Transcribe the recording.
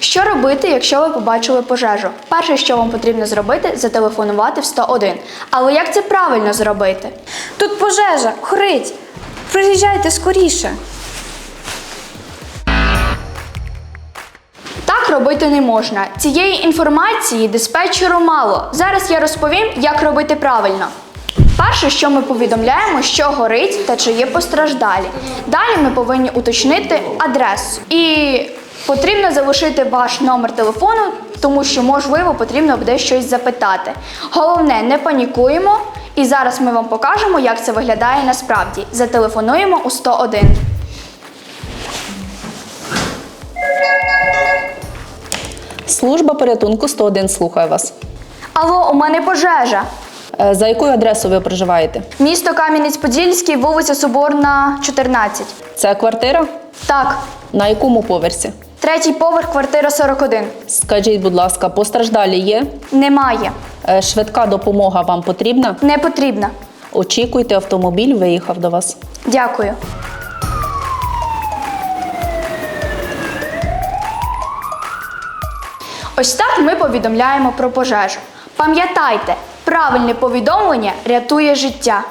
Що робити, якщо ви побачили пожежу? Перше, що вам потрібно зробити, зателефонувати в 101. Але як це правильно зробити? Тут пожежа, горить. Приїжджайте скоріше. Так робити не можна. Цієї інформації диспетчеру мало. Зараз я розповім, як робити правильно. Перше, що ми повідомляємо, що горить та чи є постраждалі. Далі ми повинні уточнити адресу. І потрібно залишити ваш номер телефону, тому що, можливо, потрібно буде щось запитати. Головне, не панікуємо. І зараз ми вам покажемо, як це виглядає насправді. Зателефонуємо у 101. Служба порятунку 101 слухає вас. Алло, у мене пожежа. Е, За якою адресою ви проживаєте? Місто Кам'янець-Подільський, вулиця Соборна, 14. Це квартира? Так, На якому поверсі? Третій поверх, квартира 41. Скажіть, будь ласка, постраждалі є? Немає. Е, Швидка допомога вам потрібна? Не потрібна. Очікуйте, автомобіль виїхав до вас. Дякую. Ось так ми повідомляємо про пожежу. Пам'ятайте, правильне повідомлення рятує життя.